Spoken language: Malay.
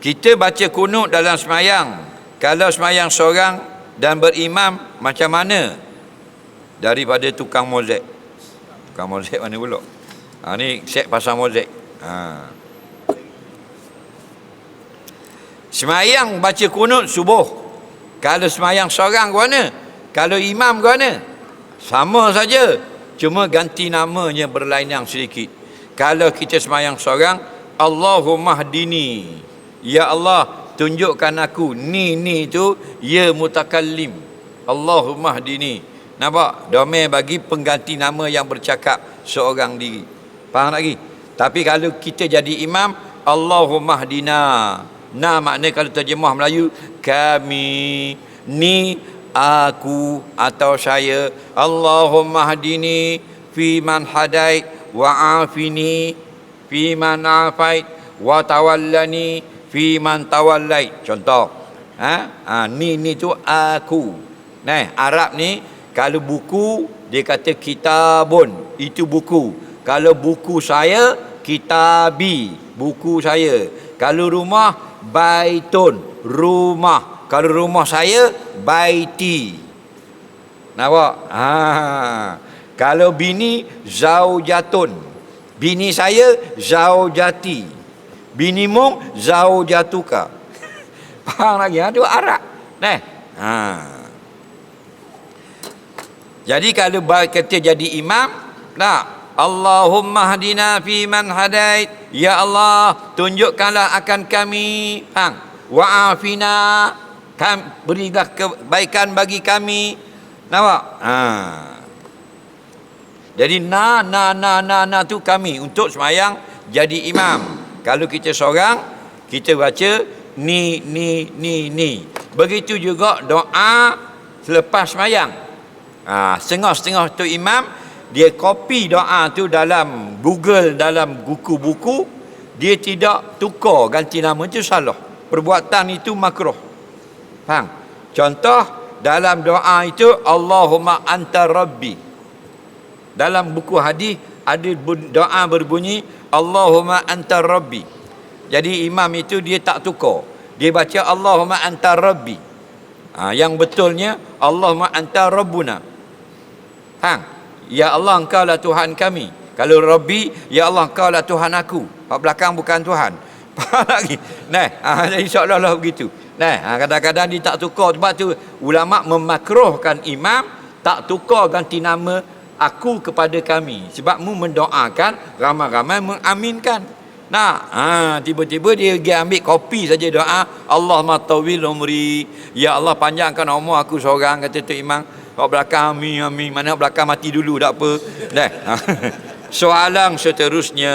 kita baca kunut dalam semayang. Kalau semayang seorang dan berimam macam mana? Daripada tukang mozek tukang mozek mana pula? Ha, ni set pasal mozek ha. semayang baca kunut subuh. Kalau semayang seorang ke mana? Kalau imam ke mana? Sama saja. Cuma ganti namanya berlainan sedikit. Kalau kita semayang seorang Allahumma hdini ya Allah tunjukkan aku ni ni tu ya mutakallim. Allahumma hdini. Nampak? Domain bagi pengganti nama yang bercakap seorang diri. Faham lagi? Tapi kalau kita jadi imam Allahumma hdina. Nah makna kalau terjemah Melayu kami ni aku atau saya. Allahumma hdini fi man hadait wa afini fi man afait wa tawallani fi man tawallai. Contoh ha? ha ni ni tu aku. Nah Arab ni kalau buku dia kata kitabun. Itu buku. Kalau buku saya kitabi. Buku saya. Kalau rumah baitun. Rumah. Kalau rumah saya baiti. Nampak? Ha. Kalau bini zaujatun. Bini saya zaujati Bini mung zau jatuka. Faham lagi? Ha? Itu Arab. Nah. Ha. Jadi kalau kita jadi imam, tak. Allahumma hadina fi man hadait. Ya Allah, tunjukkanlah akan kami. Faham? Wa afina. Kam, berilah kebaikan bagi kami. Nampak? Ha. Jadi na na na na na tu kami untuk semayang jadi imam. Kalau kita seorang, kita baca ni, ni, ni, ni. Begitu juga doa selepas semayang. Ha, setengah-setengah tu imam, dia copy doa tu dalam Google, dalam buku-buku, dia tidak tukar ganti nama itu salah. Perbuatan itu makruh. Faham? Contoh, dalam doa itu, Allahumma anta rabbi. Dalam buku hadis ada doa berbunyi, Allahumma anta rabbi. Jadi imam itu dia tak tukar. Dia baca Allahumma anta rabbi. Ha, yang betulnya Allahumma anta rabbuna. Hang, ya Allah engkau lah Tuhan kami. Kalau rabbi, ya Allah engkau lah Tuhan aku. Pak belakang bukan Tuhan. Lagi? Nah, ha, jadi seolah-olah begitu. Nah, ha, kadang-kadang dia tak tukar sebab tu ulama memakruhkan imam tak tukar ganti nama aku kepada kami. Sebab mu mendoakan ramai-ramai mengaminkan. Nah ha, tiba-tiba dia pergi ambil kopi saja doa Allah matawil umri. Ya Allah panjangkan umur aku seorang kata tu imam. Kau belakang amin amin. Mana belakang mati dulu tak apa. Dah. Soalan seterusnya